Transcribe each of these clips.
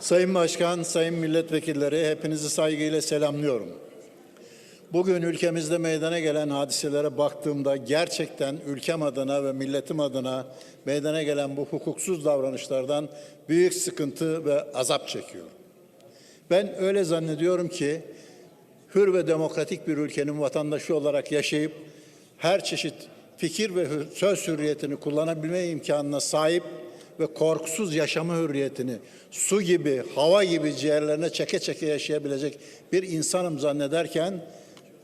Sayın Başkan, Sayın Milletvekilleri hepinizi saygıyla selamlıyorum. Bugün ülkemizde meydana gelen hadiselere baktığımda gerçekten ülkem adına ve milletim adına meydana gelen bu hukuksuz davranışlardan büyük sıkıntı ve azap çekiyorum. Ben öyle zannediyorum ki hür ve demokratik bir ülkenin vatandaşı olarak yaşayıp her çeşit fikir ve söz hürriyetini kullanabilme imkanına sahip ve korkusuz yaşama hürriyetini su gibi, hava gibi ciğerlerine çeke çeke yaşayabilecek bir insanım zannederken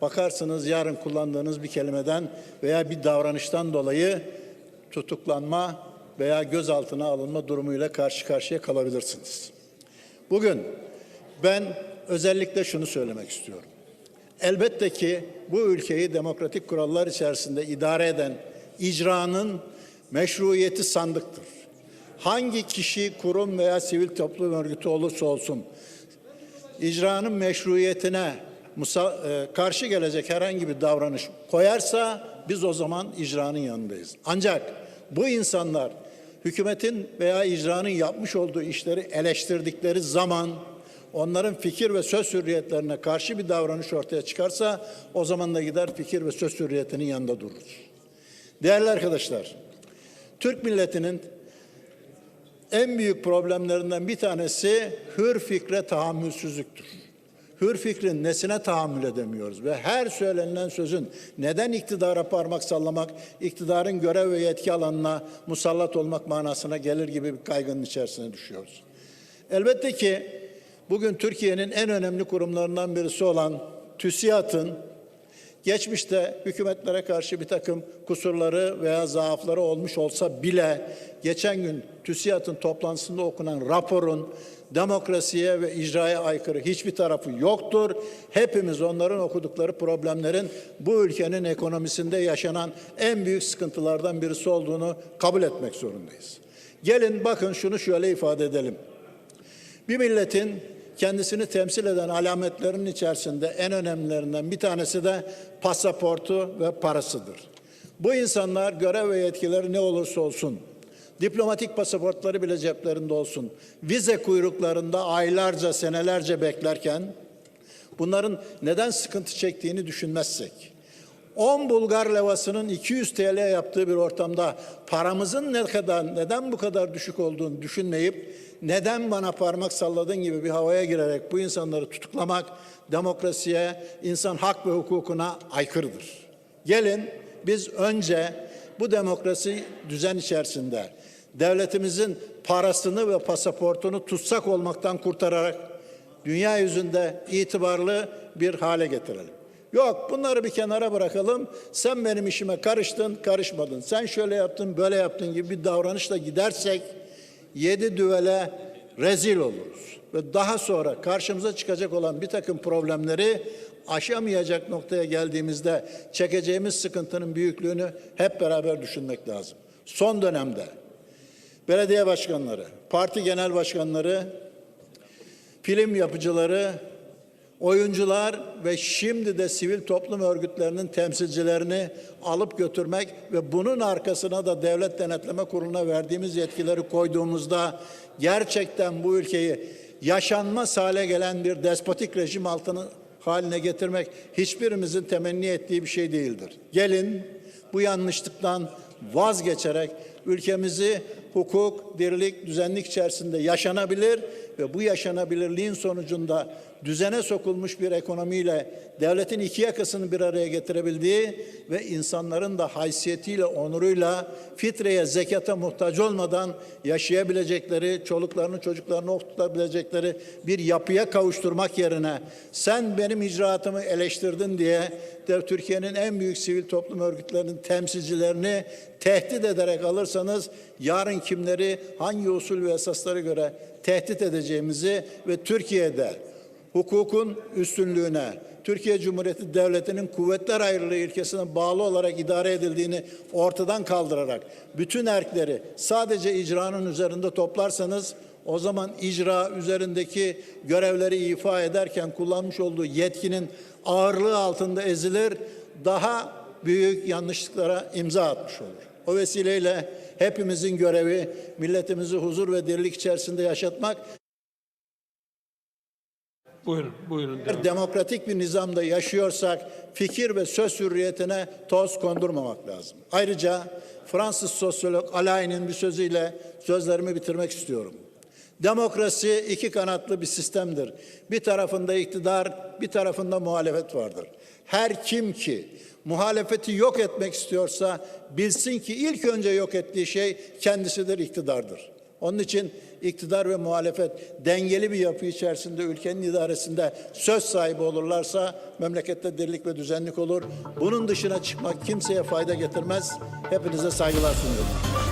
bakarsınız yarın kullandığınız bir kelimeden veya bir davranıştan dolayı tutuklanma veya gözaltına alınma durumuyla karşı karşıya kalabilirsiniz. Bugün ben özellikle şunu söylemek istiyorum. Elbette ki bu ülkeyi demokratik kurallar içerisinde idare eden icranın meşruiyeti sandıktır. Hangi kişi, kurum veya sivil toplum örgütü olursa olsun icranın meşruiyetine e, karşı gelecek herhangi bir davranış koyarsa biz o zaman icranın yanındayız. Ancak bu insanlar hükümetin veya icranın yapmış olduğu işleri eleştirdikleri zaman onların fikir ve söz hürriyetlerine karşı bir davranış ortaya çıkarsa o zaman da gider fikir ve söz hürriyetinin yanında dururuz. Değerli arkadaşlar, Türk milletinin en büyük problemlerinden bir tanesi hür fikre tahammülsüzlüktür. Hür fikrin nesine tahammül edemiyoruz ve her söylenilen sözün neden iktidara parmak sallamak, iktidarın görev ve yetki alanına musallat olmak manasına gelir gibi bir kaygının içerisine düşüyoruz. Elbette ki bugün Türkiye'nin en önemli kurumlarından birisi olan TÜSİAD'ın geçmişte hükümetlere karşı bir takım kusurları veya zaafları olmuş olsa bile geçen gün TÜSİAD'ın toplantısında okunan raporun demokrasiye ve icraya aykırı hiçbir tarafı yoktur. Hepimiz onların okudukları problemlerin bu ülkenin ekonomisinde yaşanan en büyük sıkıntılardan birisi olduğunu kabul etmek zorundayız. Gelin bakın şunu şöyle ifade edelim. Bir milletin kendisini temsil eden alametlerinin içerisinde en önemlilerinden bir tanesi de pasaportu ve parasıdır. Bu insanlar görev ve yetkileri ne olursa olsun, diplomatik pasaportları bile ceplerinde olsun, vize kuyruklarında aylarca, senelerce beklerken bunların neden sıkıntı çektiğini düşünmezsek, 10 Bulgar levasının 200 TL yaptığı bir ortamda paramızın ne kadar neden bu kadar düşük olduğunu düşünmeyip neden bana parmak salladın gibi bir havaya girerek bu insanları tutuklamak demokrasiye, insan hak ve hukukuna aykırıdır. Gelin biz önce bu demokrasi düzen içerisinde devletimizin parasını ve pasaportunu tutsak olmaktan kurtararak dünya yüzünde itibarlı bir hale getirelim. Yok bunları bir kenara bırakalım. Sen benim işime karıştın, karışmadın. Sen şöyle yaptın, böyle yaptın gibi bir davranışla gidersek yedi düvele rezil oluruz. Ve daha sonra karşımıza çıkacak olan bir takım problemleri aşamayacak noktaya geldiğimizde çekeceğimiz sıkıntının büyüklüğünü hep beraber düşünmek lazım. Son dönemde belediye başkanları, parti genel başkanları, film yapıcıları, oyuncular ve şimdi de sivil toplum örgütlerinin temsilcilerini alıp götürmek ve bunun arkasına da devlet denetleme kuruluna verdiğimiz yetkileri koyduğumuzda gerçekten bu ülkeyi yaşanmaz hale gelen bir despotik rejim altını haline getirmek hiçbirimizin temenni ettiği bir şey değildir. Gelin bu yanlışlıktan vazgeçerek ülkemizi hukuk, dirlik, düzenlik içerisinde yaşanabilir ve bu yaşanabilirliğin sonucunda düzene sokulmuş bir ekonomiyle devletin iki yakasını bir araya getirebildiği ve insanların da haysiyetiyle, onuruyla fitreye, zekata muhtaç olmadan yaşayabilecekleri, çoluklarını, çocuklarını okutabilecekleri bir yapıya kavuşturmak yerine sen benim icraatımı eleştirdin diye Türkiye'nin en büyük sivil toplum örgütlerinin temsilcilerini tehdit ederek alırsanız yarın kimleri hangi usul ve esaslara göre tehdit edeceğimizi ve Türkiye'de hukukun üstünlüğüne, Türkiye Cumhuriyeti Devleti'nin kuvvetler ayrılığı ilkesine bağlı olarak idare edildiğini ortadan kaldırarak bütün erkleri sadece icranın üzerinde toplarsanız o zaman icra üzerindeki görevleri ifa ederken kullanmış olduğu yetkinin ağırlığı altında ezilir, daha büyük yanlışlıklara imza atmış olur. O vesileyle hepimizin görevi milletimizi huzur ve dirlik içerisinde yaşatmak Buyurun, buyurun. devam. demokratik bir nizamda yaşıyorsak fikir ve söz hürriyetine toz kondurmamak lazım. Ayrıca Fransız sosyolog Alain'in bir sözüyle sözlerimi bitirmek istiyorum. Demokrasi iki kanatlı bir sistemdir. Bir tarafında iktidar, bir tarafında muhalefet vardır. Her kim ki muhalefeti yok etmek istiyorsa bilsin ki ilk önce yok ettiği şey kendisidir, iktidardır. Onun için iktidar ve muhalefet dengeli bir yapı içerisinde ülkenin idaresinde söz sahibi olurlarsa memlekette dirlik ve düzenlik olur. Bunun dışına çıkmak kimseye fayda getirmez. Hepinize saygılar sunuyorum.